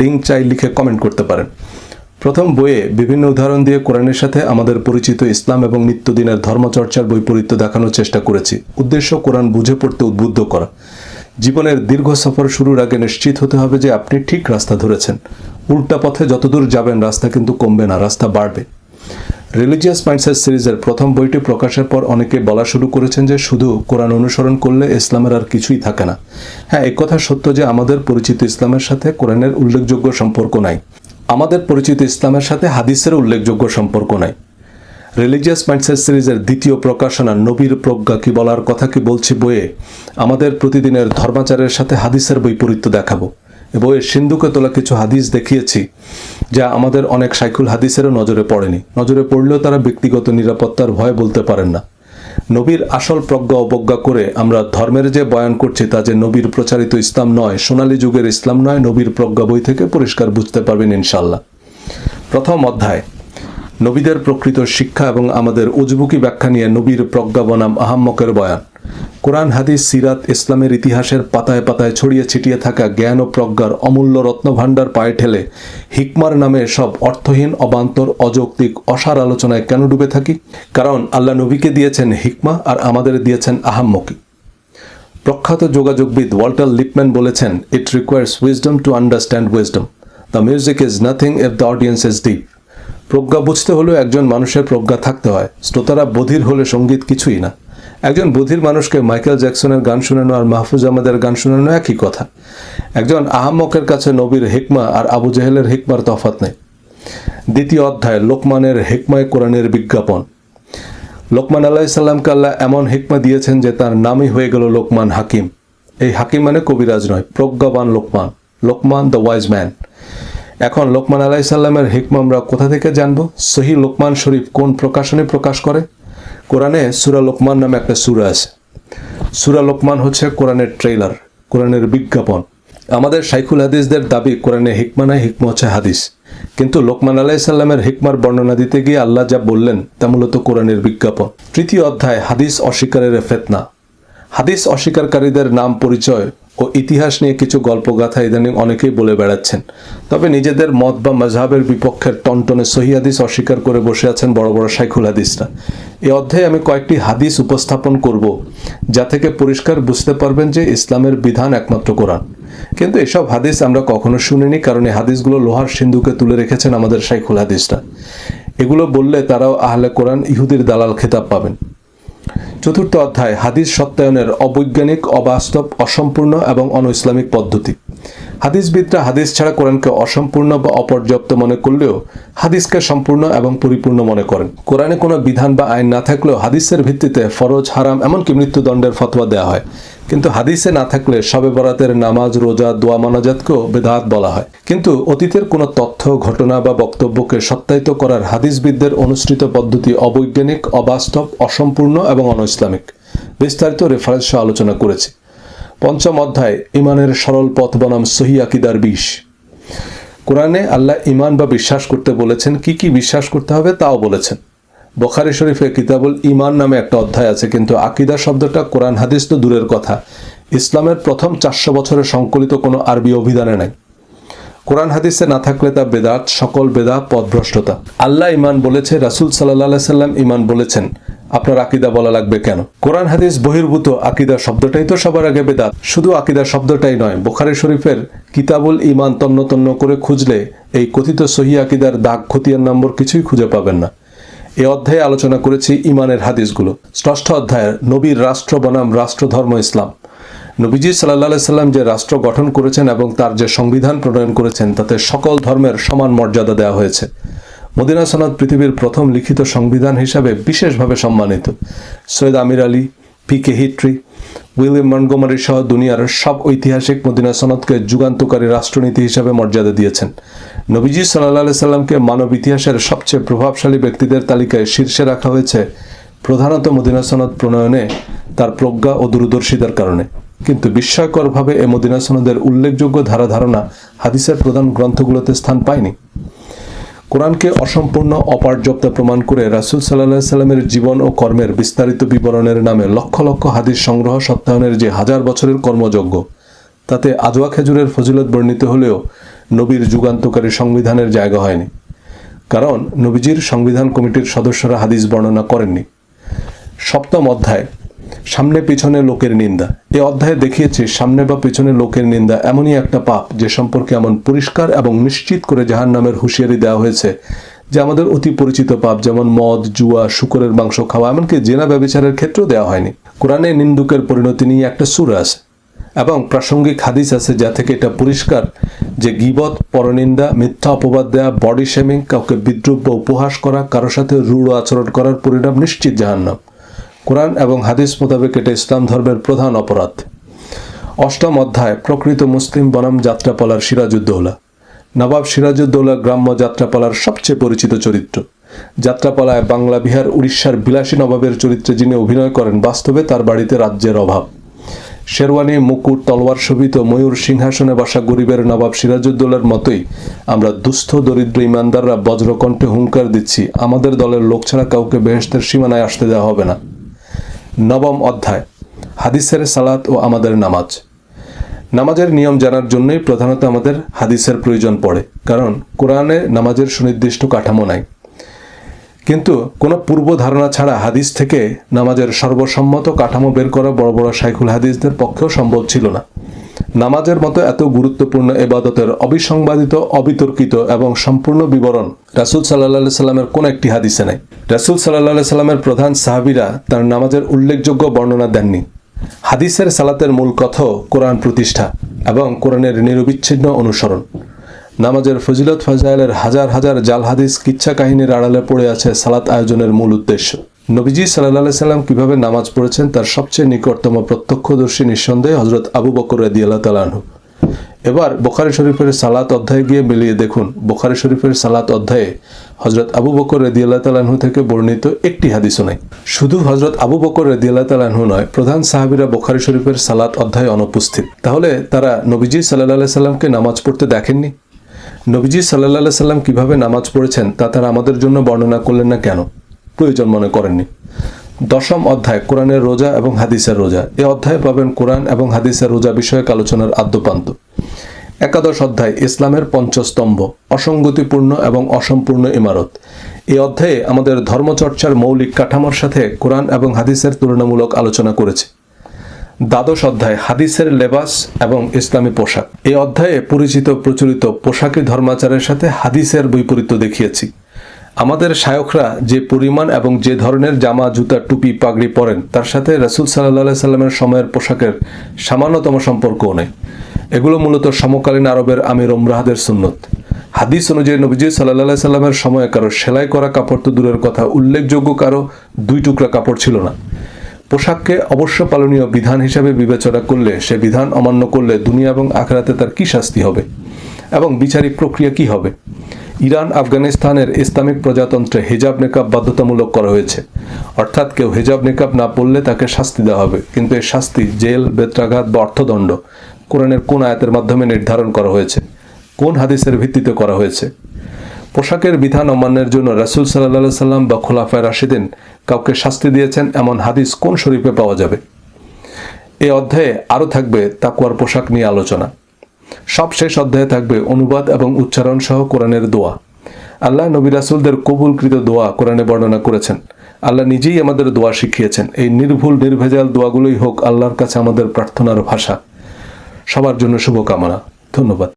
Link চাই লিখে comment করতে পারেন। প্রথম বইয়ে বিভিন্ন উদাহরণ দিয়ে কোরআনের সাথে আমাদের পরিচিত ইসলাম এবং নিত্যদিনের ধর্মচর্চার বৈপরীত্য দেখানোর চেষ্টা করেছি। উদ্দেশ্য কোরআন বুঝে পড়তে উদ্বুদ্ধ করা। জীবনের দীর্ঘ সফর শুরুর আগে নিশ্চিত হতে হবে যে আপনি ঠিক রাস্তা ধরেছেন। উল্টা পথে যতদূর যাবেন রাস্তা কিন্তু কমবে না, রাস্তা বাড়বে। রিলিজিয়াস মাইন্ডসেট সিরিজের প্রথম বইটি প্রকাশের পর অনেকে বলা শুরু করেছেন যে শুধু কোরআন অনুসরণ করলে ইসলামের আর কিছুই থাকে না। হ্যাঁ একথা সত্য যে আমাদের পরিচিত ইসলামের সাথে কোরআনের উল্লেখযোগ্য সম্পর্ক নাই। আমাদের পরিচিত ইসলামের সাথে হাদিসের উল্লেখযোগ্য সম্পর্ক নাই। রিলিজিয়াস মাইন্ডসেট সিরিজের দ্বিতীয় প্রকাশনা নবীর প্রজ্ঞা কি বলার কথা কি বলছি বইয়ে আমাদের প্রতিদিনের ধর্মাচারের সাথে হাদিসের বৈপরীত্য দেখাবো। এ বইয়ে সিন্ধুকে তোলা কিছু হাদিস দেখিয়েছি, যা আমাদের অনেক সাইকুল হাদিসেরও নজরে পড়েনি। নজরে পড়লেও তারা ব্যক্তিগত নিরাপত্তার ভয় বলতে পারেন না। নবীর আসল প্রজ্ঞা অবজ্ঞা করে আমরা ধর্মের যে বয়ান করছি, তা যে নবীর প্রচারিত ইসলাম নয়, সোনালী যুগের ইসলাম নয়, নবীর প্রজ্ঞা বই থেকে পরিষ্কার বুঝতে পারবেন ইনশাল্লাহ প্রথম অধ্যায়, নবীদের প্রকৃত শিক্ষা এবং আমাদের উজবুকি ব্যাখ্যা নিয়ে নবীর প্রজ্ঞা বনাম আহাম্মকের বয়ান। কোরআন, হাদিস, সিরাত, ইসলামের ইতিহাসের পাতায় পাতায় ছড়িয়ে ছিটিয়ে থাকা জ্ঞান ও প্রজ্ঞার অমূল্য রত্নভাণ্ডার পায়ে ঠেলে হিকমার নামে সব অর্থহীন, অবান্তর, অযৌক্তিক, অসার আলোচনায় কেন ডুবে থাকি? কারণ আল্লাহ নবীকে দিয়েছেন হিকমা আর আমাদের দিয়েছেন আহাম্মকি। প্রখ্যাত যোগাযোগবিদ ওয়াল্টার লিপম্যান বলেছেন it requires wisdom to understand wisdom the music is nothing if the audience is deaf প্রজ্ঞা বুঝতে হলেও একজন মানুষের প্রজ্ঞা থাকতে হয়। শ্রোতারা বধির হলে সংগীত কিছুই না। একজন বধির মানুষকে মাইকেল জ্যাকসনের গান শোনানো আর মাহফুজ আহমেদের গান শোনানো একই কথা। একজন আহাম্মকের কাছে নবীর হেকমা আর আবু জেহেলের হেকমার তফাত নেই। দ্বিতীয় অধ্যায়, লোকমানের হেকমায় কোরআনের বিজ্ঞাপন। লোকমান আলাহিসাল্লামকে আল্লাহ এমন হেকমা দিয়েছেন যে তার নামই হয়ে গেল লোকমান হাকিম। এই হাকিম মানে কবিরাজ নয়, প্রজ্ঞাবান Luqman. Luqman the wise man. এখন লোকমান আলাইসাল্লামের হিকমা আমরা কোথা থেকে জানব? সহি লোকমান শরীফ কোন প্রকাশনে প্রকাশ করে? কোরআনে সুরা লোকমান নামে একটা সুরা আছে। সুরা লোকমান হচ্ছে কোরআনের ট্রেলার কোরআনের বিজ্ঞাপন। আমাদের শাইখুল হাদিসদের দাবি, কোরআনে হিকমা নয় হিকমা হচ্ছে হাদিস। কিন্তু লোকমান আলাইসাল্লামের হিকমার বর্ণনা দিতে গিয়ে আল্লাহ যা বললেন, তা মূলত কোরআনের বিজ্ঞাপন। তৃতীয় অধ্যায়, হাদিস অস্বীকারের ফেতনা। হাদিস অস্বীকারীদের নাম পরিচয় ও ইতিহাস নিয়ে কিছু গল্পগাথা ইদানিং অনেকেই বলে বেড়াচ্ছেন। তবে নিজেদের মত বা মজাবের বিপক্ষের টনটনে সহি হাদিস অস্বীকার করে বসে আছেন বড় বড় শাইখুল হাদিসরা। এই অধ্যায়ে আমি কয়েকটি হাদিস উপস্থাপন করব, যা থেকে পরিষ্কার বুঝতে পারবেন যে ইসলামের বিধান একমাত্র কোরআন। কিন্তু এসব হাদিস আমরা কখনো শুনিনি, কারণ এই হাদিসগুলো লোহার সিন্ধুকে তুলে রেখেছেন আমাদের শাইখুল হাদিসরা এগুলো বললে তারাও আহলে কোরআন ইহুদির দালাল খেতাব পাবেন। চতুর্থ অধ্যায়, হাদিস সত্যায়নের অবৈজ্ঞানিক, অবাস্তব, অসম্পূর্ণ এবং অন ইসলামিক পদ্ধতি। হাদিসবিদরা হাদিস ছাড়া কোরআনকে অসম্পূর্ণ বা অপর্যাপ্ত মনে করলেও হাদিসকে সম্পূর্ণ এবং পরিপূর্ণ মনে করেন। কোরআনে কোনো বিধান বা আইন না থাকলেও হাদিসের ভিত্তিতে ফরজ, হারাম এমনকি মৃত্যুদণ্ডের ফতোয়া দেওয়া হয়। কিন্তু হাদিসে না থাকলে সবে বরাতের নামাজ, রোজা, দোয়া, মানাজাতকেও বেদাত বলা হয়। কিন্তু অতীতের কোনো তথ্য, ঘটনা বা বক্তব্যকে সত্যায়িত করার হাদিসবিদদের অনুসৃত পদ্ধতি অবৈজ্ঞানিক, অবাস্তব, অসম্পূর্ণ এবং অনইসলামিক বিস্তারিত রেফারেন্স আলোচনা করেছি। পঞ্চম অধ্যায়, ইমানের সরল পথ বনাম সহি আকিদার বিষ। কোরআনে আল্লাহ ইমান বা বিশ্বাস করতে বলেছেন। কি কি বিশ্বাস করতে হবে তাও বলেছেন। বখারি শরীফে কিতাবুল ইমান নামে একটা অধ্যায় আছে, কিন্তু আকিদা শব্দটা কোরআন হাদিস তো দূরের কথা। ইসলামের প্রথম চারশো বছরের সংকলিত কোনো আরবি অভিধানে নাই। কোরআন হাদিসে না থাকলে তা বেদাত, সকল বেদাত পথভ্রষ্টতা আল্লাহ ইমান বলেছে, রাসুল সাল্লাহ সাল্লাম ইমান বলেছেন। আপনার আকিদা বলা লাগবে কেন? কোরআন, হাদিস, বহির্ভূত আকিদা শব্দটাই তো সবার আগে বেদাত। শুধু আকিদা শব্দটাই নয়, বোখারি শরীফের কিতাবুল ইমান তন্ন তন্ন করে খুঁজলে এই কথিত সহি আকিদার দাগ খতিয়ার নম্বর কিছুই খুঁজে পাবেন না। এ অধ্যায়ে আলোচনা করেছি ইমানের হাদিসগুলো। ষষ্ঠ অধ্যায়ের নবীর রাষ্ট্র বনাম রাষ্ট্রধর্ম ইসলাম। নবীজি সাল্লাহ সাল্লাম যে রাষ্ট্র গঠন করেছেন এবং তার যে সংবিধান প্রণয়ন করেছেন, তাতে সকল ধর্মের সমান মর্যাদা দেওয়া হয়েছে। মদিনা সনদ পৃথিবীর প্রথম লিখিত সংবিধান হিসাবে বিশেষভাবে সম্মানিত। Syed Ameer Ali P K Hitti, William Montgomery সহ দুনিয়ার সব ঐতিহাসিক মদিনা সনদকে যুগান্তকারী রাষ্ট্রনীতি হিসাবে মর্যাদা দিয়েছেন। নবীজি সাল্লাহ সাল্লামকে মানব ইতিহাসের সবচেয়ে প্রভাবশালী ব্যক্তিদের তালিকায় শীর্ষে রাখা হয়েছে প্রধানত মদিনা সনদ প্রণয়নে, তার প্রজ্ঞা ও দূরদর্শিতার কারণে। কিন্তু বিস্ময়করভাবে এ মদিনা সনদের উল্লেখযোগ্য ধারাধারণা হাদিসের প্রধান গ্রন্থগুলোতে স্থান পায়নি। কোরআনকে অসম্পূর্ণ, অপার্যাপ্ত প্রমাণ করে রাসুল সাল্লাহ সাল্লামের জীবন ও কর্মের বিস্তারিত বিবরণের নামে লক্ষ লক্ষ হাদিস সংগ্রহ সত্যায়নের যে হাজার বছরের কর্মযজ্ঞ, তাতে আজওয়া খেজুরের ফজিলত বর্ণিত হলেও নবীর যুগান্তকারী সংবিধানের জায়গা হয়নি। কারণ নবীজির সংবিধান কমিটির সদস্যরা হাদিস বর্ণনা করেননি। সপ্তম অধ্যায় সামনে পিছনে লোকের নিন্দা। এই অধ্যায়ে দেখিয়েছে, সামনে বা পিছনে লোকের নিন্দা এমনই একটা পাপ যে সম্পর্কে এমন পরিষ্কার এবং নিশ্চিত করে জাহান নামের হুঁশিয়ারি দেওয়া হয়েছে। যে আমাদের অতি পরিচিত পাপ, যেমন মদ, জুয়া, শুকরের মাংস খাওয়া, এমনকি জেনা ব্যবচারের ক্ষেত্রেও দেওয়া হয়নি। কোরআনে নিন্দুকের পরিণতি নিয়ে একটা সুর আছে এবং প্রাসঙ্গিক হাদিস আছে যা থেকে এটা পরিষ্কার যে গিবত, পরনিন্দা, মিথ্যা অপবাদ দেওয়া বডি শেমিং কাউকে বিদ্রুপ বা উপহাস করা, কারও সাথে রূঢ় আচরণ করার পরিণাম নিশ্চিত জাহান্নাম। কোরআন এবং হাদিস মোতাবেক এটা ইসলাম ধর্মের প্রধান অপরাধ। অষ্টম অধ্যায়, প্রকৃত মুসলিম বনাম যাত্রাপালার সিরাজউদ্দৌলা নবাব সিরাজুদ্দৌলা গ্রাম্য যাত্রাপালার সবচেয়ে পরিচিত চরিত্র। যাত্রাপালায় বাংলা, বিহার, উড়িষ্যার বিলাসী নবাবের চরিত্রে যিনি অভিনয় করেন, বাস্তবে তার বাড়িতে রাজ্যের অভাব। শেরওয়ানি, মুকুট, তলোয়ার শোভিত, ময়ূর, সিংহাসনে বসা গরিবের নবাব সিরাজউদ্দৌলার মতোই আমরা দুস্থ, দরিদ্র ইমানদাররা বজ্রকণ্ঠে হুঙ্কার দিচ্ছি, আমাদের দলের লোক ছাড়া কাউকে বেহেস্তের সীমানায় আসতে দেওয়া হবে না। নবম অধ্যায়, হাদিসের সালাত ও আমাদের নামাজ। নামাজের নিয়ম জানার জন্যই প্রধানত আমাদের হাদিসের প্রয়োজন পড়ে, কারণ কোরআনে নামাজের সুনির্দিষ্ট কাঠামো নাই। কিন্তু কোনো পূর্ব ধারণা ছাড়া হাদিস থেকে নামাজের সর্বসম্মত কাঠামো বের করা বড় বড় শাইখুল হাদিসদের পক্ষেও সম্ভব ছিল না। নামাজের মতো এত গুরুত্বপূর্ণ এবাদতের অবিসংবাদিত, অবিতর্কিত এবং সম্পূর্ণ বিবরণ রাসুল সাল্লাহ সাল্লামের কোন একটি হাদিসে নেই। রাসুল সাল্লাহ সাল্লামের প্রধান সাহাবিরা তার নামাজের উল্লেখযোগ্য বর্ণনা দেননি। হাদিসের সালাতের মূল কথা কোরআন প্রতিষ্ঠা এবং কোরআনের নিরবিচ্ছিন্ন অনুসরণ। নামাজের ফজিলত ফাজাইলের হাজার হাজার জাল হাদিস কিচ্ছা কাহিনীর আড়ালে পড়ে আছে সালাত আয়োজনের মূল উদ্দেশ্য। নবীজি সাল্লাহ সাল্লাম কীভাবে নামাজ পড়েছেন তার সবচেয়ে নিকটতম প্রত্যক্ষদর্শী নিঃসন্দেহে হজরত আবু বকর রাদি আল্লাহ তালাহু এবার বোখারি শরীফের সালাত অধ্যায়ে গিয়ে মিলিয়ে দেখুন, বোখারি শরীফের সালাত অধ্যায়ে হজরত আবু বকর রেদি আল্লাহ তালাহু থেকে বর্ণিত একটি হাদিসও নাই। শুধু হজরত আবু বকর রেদি আল্লাহ তালাহু নয়, প্রধান সাহাবিরা বোখারি শরীফের সালাত অধ্যায়ে অনুপস্থিত। তাহলে তারা নবীজি সাল্লাহ সাল্লামকে নামাজ পড়তে দেখেননি? নবীজি সাল্লাহ সাল্লাম কীভাবে নামাজ পড়েছেন তা তারা আমাদের জন্য বর্ণনা করলেন না কেন? প্রয়োজন মনে করেননি। দশম অধ্যায়, কোরআনের রোজা এবং হাদিসের রোজা। এ অধ্যায়ে পাবেন কোরআন এবং হাদিসের রোজা বিষয়ক আলোচনার আদ্যপান্ত একাদশ অধ্যায়, ইসলামের পঞ্চস্তম্ভ অসঙ্গতিপূর্ণ এবং অসম্পূর্ণ ইমারত। এই অধ্যায়ে আমাদের ধর্মচর্চার মৌলিক কাঠামোর সাথে কোরআন এবং হাদিসের তুলনামূলক আলোচনা করেছে। দ্বাদশ অধ্যায়, হাদিসের লেবাস এবং ইসলামী পোশাক। এই অধ্যায়ে পরিচিত প্রচলিত পোশাকি ধর্মাচারের সাথে হাদিসের বৈপরীত্য দেখিয়েছি। আমাদের শায়করা যে পরিমাণ এবং যে ধরনের জামা, জুতা, টুপি, পাগড়ি পরেন, তার সাথে রসুল সাল্লাহ সাল্লামের সময়ের পোশাকের সামান্যতম সম্পর্কও নেই। এগুলো মূলত সমকালীন আরবের আমির ওমরাহাদের সুন্নত। হাদিস অনুযায়ী নবীজি সাল্লাহ সাল্লামের সময় কারও সেলাই করা কাপড় তো দূরের কথা, উল্লেখযোগ্য কারও দুই টুকরা কাপড় ছিল না। পোশাককে অবশ্য পালনীয় বিধান হিসাবে বিবেচনা করলে, সে বিধান অমান্য করলে দুনিয়া এবং আখরাতে তার কি শাস্তি হবে? এবং বিচারিক প্রক্রিয়া কি হবে? ইরান, আফগানিস্তানের ইসলামিক প্রজাতন্ত্রে হেজাব নেকাব বাধ্যতামূলক করা হয়েছে। অর্থাৎ কেউ হেজাব নেকাব না পড়লে তাকে শাস্তি দেওয়া হবে। কিন্তু এই শাস্তি জেল, বেত্রাঘাত বা অর্থদণ্ড কোরআনের কোন আয়াতের মাধ্যমে নির্ধারণ করা হয়েছে? কোন হাদিসের ভিত্তিতে করা হয়েছে? পোশাকের বিধান অমান্যের জন্য রাসুল সাল্লাহ সাল্লাম বা খোলাফায় রাশিদিন কাউকে শাস্তি দিয়েছেন, এমন হাদিস কোন শরীফে পাওয়া যাবে? এ অধ্যায়ে আরও থাকবে তাকুয়ার পোশাক নিয়ে আলোচনা। সব শেষ অধ্যায়ে থাকবে অনুবাদ এবং উচ্চারণ সহ কোরআনের দোয়া। আল্লাহ নবী রাসুলদের কবুলকৃত দোয়া কোরআনে বর্ণনা করেছেন। আল্লাহ নিজেই আমাদের দোয়া শিখিয়েছেন। এই নির্ভুল, নির্ভেজাল দোয়াগুলোই হোক আল্লাহর কাছে আমাদের প্রার্থনার ভাষা। সবার জন্য শুভকামনা। ধন্যবাদ।